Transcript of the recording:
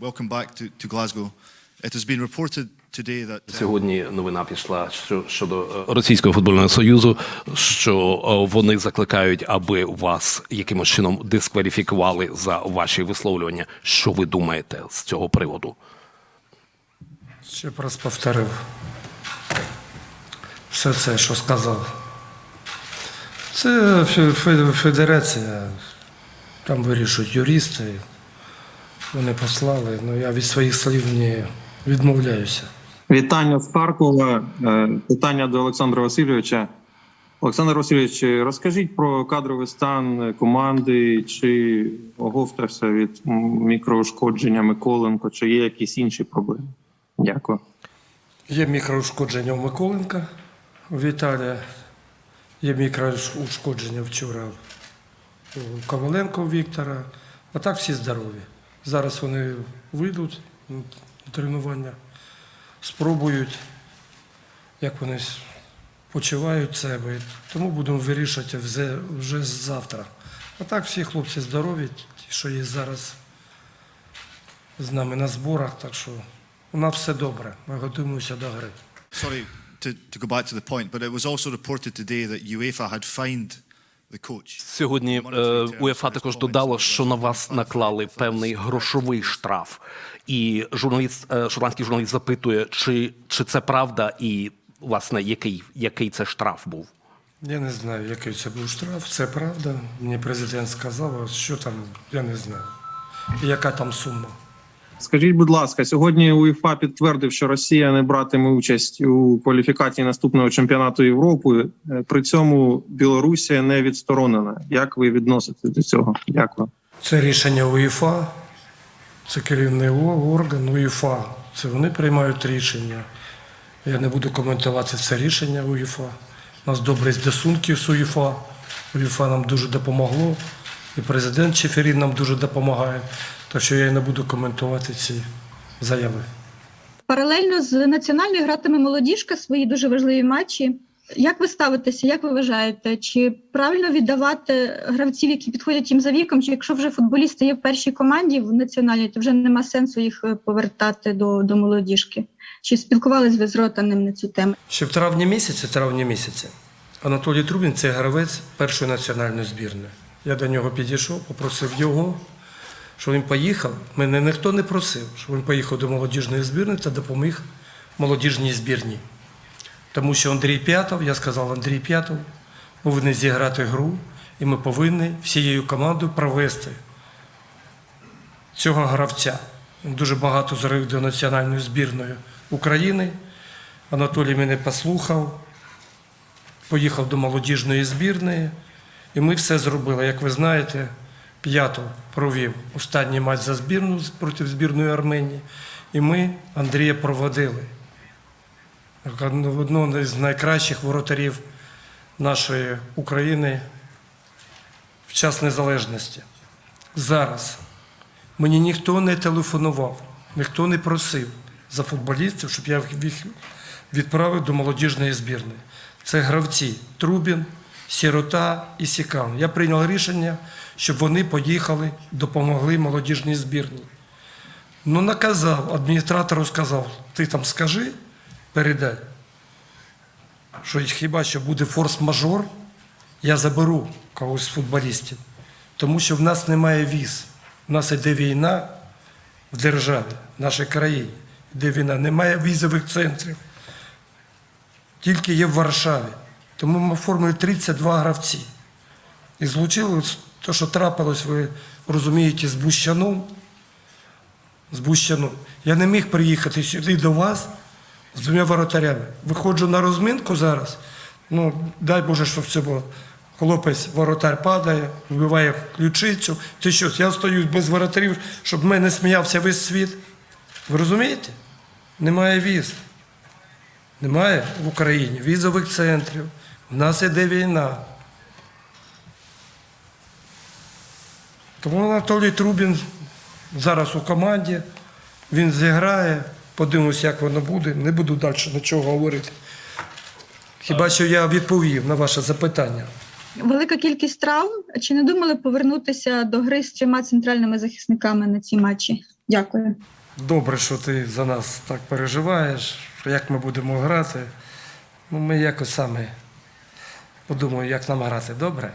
welcome back to, to Glasgow. It has been reported today that uh, Сьогодні новина пішла щодо е, Російського футбольного союзу, що е, вони закликають, аби вас якимось чином дискваліфікували за ваші висловлювання. Що ви думаєте з цього приводу? Ще б раз повторив все це, що сказав. Це фе- фе- федерація, там вирішують юристи. Вони послали, але я від своїх слів не відмовляюся. Вітання з Харкова. Е, Питання до Олександра Васильовича. Олександр Васильович, розкажіть про кадровий стан команди, чи оговтався від мікроушкодження Миколенко, чи є якісь інші проблеми? Дякую. Є мікроушкодження у Миколенка у Віталія, є мікроушкодження вчора у Коваленко Віктора, а так всі здорові. Зараз вони вийдуть на тренування, спробують, як вони почувають себе. Тому будемо вирішувати вже, вже завтра. А так всі хлопці здорові, ті, що є зараз з нами на зборах, так що у нас все добре. Ми готуємося до гри. sorry to, to go back to the point, but it was also reported today that UEFA had fined. Сьогодні е, УЄФА також додало, що на вас наклали певний грошовий штраф. І журналіст, е, шотландський журналіст запитує, чи, чи це правда, і власне який, який це штраф був. Я не знаю, який це був штраф, це правда. Мені президент сказав, що там, я не знаю. Яка там сума. Скажіть, будь ласка, сьогодні УЄФА підтвердив, що Росія не братиме участь у кваліфікації наступного чемпіонату Європи. Е, При цьому Білорусія не відсторонена. Як ви відноситесь до цього? Дякую. Це рішення УЄФА, це керівний орган УЄФА. Це вони приймають рішення. Я не буду коментувати це рішення УЄФА. У нас добрі стосунки з УЄФА. УЄФА нам дуже допомогло. І президент Чеферін нам дуже допомагає. Так що я не буду коментувати ці заяви. Паралельно з національною гратиме молодіжка свої дуже важливі матчі. Як ви ставитеся? Як ви вважаєте? Чи правильно віддавати гравців, які підходять їм за віком? Чи якщо вже футболісти є в першій команді в національній, то вже нема сенсу їх е, повертати до, до молодіжки? Чи спілкувались ви з Ротаним на цю тему? Ще в травні місяці, травні місяці, Анатолій Трубін це гравець першої національної збірної. Я до нього підійшов, попросив його, щоб він поїхав. Мене ніхто не просив, щоб він поїхав до молодіжної збірної та допоміг молодіжній збірній. Тому що Андрій П'ятов, я сказав, Андрій П'ятов повинен зіграти гру, і ми повинні всією командою провести цього гравця. Він дуже багато зробив до національної збірної України. Анатолій мене послухав, поїхав до молодіжної збірної, і ми все зробили. Як ви знаєте, П'ятов провів останній матч за збірну проти збірної Арменії, і ми Андрія проводили. Одного з найкращих воротарів нашої України в час незалежності. Зараз мені ніхто не телефонував, ніхто не просив за футболістів, щоб я їх відправив до молодіжної збірної. Це гравці Трубін, Сірота і Сікан. Я прийняв рішення, щоб вони поїхали, допомогли молодіжній збірній. Ну, наказав, адміністратору сказав, ти там скажи, передай, що хіба що буде форс-мажор, я заберу когось з футболістів. Тому що в нас немає віз. У нас іде війна в державі, в нашій країні. Іде війна, немає візових центрів. Тільки є в Варшаві. Тому ми оформили 32 гравці. І злучили те, що трапилось, ви розумієте, з Бущаном. З Бущаном. Я не міг приїхати сюди до вас з двома воротарями. Виходжу на розминку зараз. Ну, дай Боже, щоб це було. Хлопець, воротар падає, вбиває ключицю. Ти що, я стою без воротарів, щоб в мене сміявся весь світ. Ви розумієте? Немає віз. Немає в Україні візових центрів. У нас іде війна. Тому Анатолій Трубін зараз у команді, він зіграє, подивимось, як воно буде. Не буду далі нічого говорити. Хіба що я відповів на ваше запитання. Велика кількість травм. Чи не думали повернутися до гри з трьома центральними захисниками на ці матчі? Дякую. Добре, що ти за нас так переживаєш, як ми будемо грати. Ну, ми якось самі подумаємо, як нам грати. Добре?